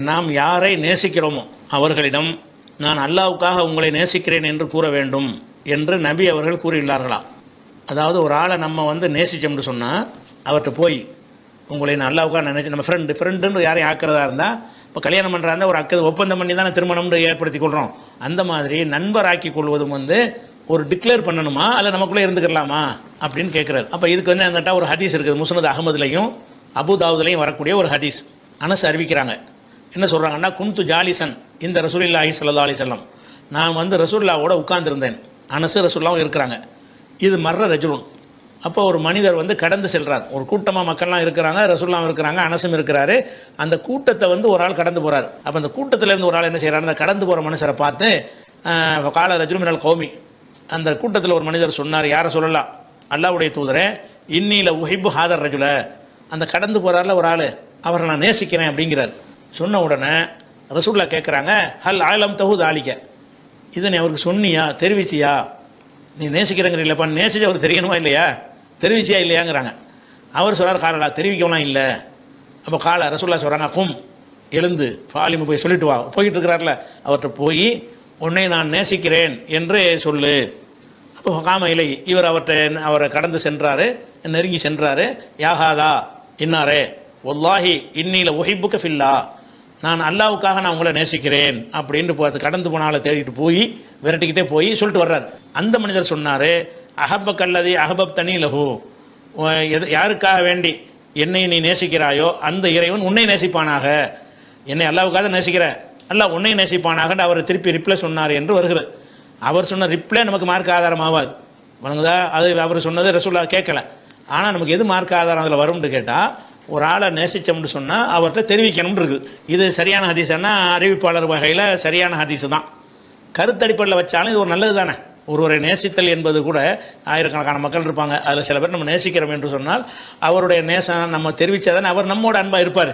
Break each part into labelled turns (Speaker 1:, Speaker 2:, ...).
Speaker 1: நாம் யாரை நேசிக்கிறோமோ அவர்களிடம் நான் அல்லாவுக்காக உங்களை நேசிக்கிறேன் என்று கூற வேண்டும் என்று நபி அவர்கள் கூறியுள்ளார்களா? அதாவது ஒரு ஆளை நம்ம வந்து நேசித்தோம்னு சொன்னால் அவர்கிட்ட போய் உங்களை நான் அல்லாவுக்காக நினைச்சு நம்ம ஃப்ரெண்டு ஃப்ரெண்டுன்னு யாரையும் ஆக்கிறதா இருந்தால் இப்போ கல்யாணம் பண்ணுறாருந்தா ஒரு அக்கது ஒப்பந்தம் பண்ணி தானே திருமணம்னு ஏற்படுத்தி கொள்கிறோம் அந்த மாதிரி நண்பராக்கி கொள்வதும் வந்து ஒரு டிக்ளேர் பண்ணணுமா? அல்ல நமக்குள்ளே இருந்துக்கலாமா? அப்படின்னு கேட்குறாரு அப்போ இதுக்கு வந்து என்னட்டா ஒரு ஹதீஸ் இருக்குது முஸ்னத் அகமதுலையும் அபுதாவுதுலையும் வரக்கூடிய ஒரு ஹதீஸ். அனஸ் அறிவிக்கிறாங்க. என்ன சொல்கிறாங்கன்னா குந்து ஜாலிசன் இந்த ரசூலில்லாஹி சல்லா அலைஹி வஸல்லம். நான் வந்து ரசூல்லாவோட உட்கார்ந்துருந்தேன். அனசு ரசூல்லாவும் இருக்கிறாங்க. இது மர்ற ரஜுலுன் அப்போ ஒரு மனிதர் வந்து கடந்து செல்கிறார் ஒரு கூட்டமாக மக்கள்லாம் இருக்கிறாங்க ரசூல்லாம் இருக்கிறாங்க அனசும் இருக்கிறாரு. அந்த கூட்டத்தை வந்து ஒரு ஆள் கடந்து போகிறார் அப்போ அந்த கூட்டத்திலேருந்து ஒரு ஆள் என்ன செய்கிறார் அந்த கடந்து போகிற மனுஷரை பார்த்து கால ரஜுலும் மினல் கௌமி. அந்த கூட்டத்தில் ஒரு மனிதர் சொன்னார் யாரை சொல்லலாம் அல்லாவுடைய தூதரே இன்னில உஹிபு ஹாதர் ரஜுல. அந்த கடந்து போகிறார்ல ஒரு ஆள் அவரை நான் நேசிக்கிறேன் அப்படிங்கிறார். சொன்ன உடனே ரசூல்லா கேட்குறாங்க ஹல் ஆலம் தகுது ஆலிக்க இதை நீ அவருக்கு சொன்னியா? தெரிவிச்சியா? நீ நேசிக்கிறங்கிறீங்களப்பா நேசிச்சு அவருக்கு தெரியணுமா இல்லையா? தெரிவிச்சியா இல்லையாங்கிறாங்க. அவர் சொல்கிறார் காலடா தெரிவிக்கலாம் இல்லை. அப்போ கால ரசூல்லா சொல்கிறாங்க கும் எழுந்து ஃபாலிமு போய் சொல்லிட்டு வா. போயிட்டு இருக்கிறார்ல அவர்கிட்ட போய் உன்னை நான் நேசிக்கிறேன் என்று சொல்லு. அப்போ காம இலை இவர் அவர்கிட்ட அவரை கடந்து சென்றாரு நெருங்கி சென்றாரு யாகாதா இன்னாரே ஒல்லாஹி இன்னில உஹிப்புக்க ஃபில்லா. நான் அல்லாவுக்காக நான் உங்களை நேசிக்கிறேன் அப்படின்ட்டு போ- கடந்து போனால தேடிட்டு போய் விரட்டிக்கிட்டே போய் சொல்லிட்டு வர்றாரு. அந்த மனிதர் சொன்னாரு அஹப்ப கல்லதி அஹபப் தனி லஹு எது- யாருக்காக வேண்டி என்னை நீ நேசிக்கிறாயோ அந்த இறைவன் உன்னை நேசிப்பானாக. என்னை அல்லாவுக்காக நேசிக்கிற அல்லா உன்னை நேசிப்பானாக அவர் திருப்பி ரிப்ளை சொன்னார் என்று வருகிறது அவர் சொன்ன ரிப்ளை நமக்கு மார்க் ஆதாரம் ஆகாது வணங்குதா அது அவர் சொன்னது ரசூல்லா கேட்கல. ஆனால் நமக்கு எது மார்க் ஆதாரம் அதில் வரும்னு கேட்டால் ஒரு ஆளை நேசித்தோம்னு சொன்னால் அவர்கிட்ட தெரிவிக்கணும்னு இருக்குது இது சரியான ஹதீஸ்னா அறிவிப்பாளர் வகையில் சரியான ஹதீஸ் தான். கருத்தடிப்படையில் வச்சாலும் இது ஒரு நல்லது தானே? ஒருவரை நேசித்தல் என்பது கூட ஆயிரக்கணக்கான மக்கள் இருப்பாங்க. அதில் சில பேர் நம்ம நேசிக்கிறோம் என்று சொன்னால் அவருடைய நேசம் நம்ம தெரிவித்தாதானே அவர் நம்மோட அன்பாக இருப்பார்.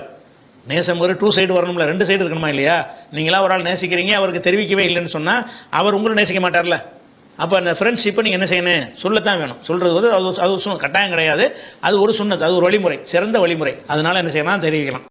Speaker 1: நேசம் ஒரு டூ சைடு வரணும்ல ரெண்டு சைடு இருக்கணுமா இல்லையா? நீங்களாம் ஒரு ஆள் நேசிக்கிறீங்க அவருக்கு தெரிவிக்கவே இல்லைன்னு சொன்னால் அவர் உங்களை நேசிக்க மாட்டார்ல. அப்போ அந்த ஃப்ரெண்ட்ஷிப்பை நீங்கள் என்ன செய்யணும்? சொல்லத்தான் வேணும். சொல்கிறது வந்து அது அது கட்டாயம் கிடையாது. அது ஒரு சுண்ணத்து அது ஒரு வழிமுறை சிறந்த வழிமுறை. அதனால் என்ன செய்யலாம் தெரிவிக்கலாம்.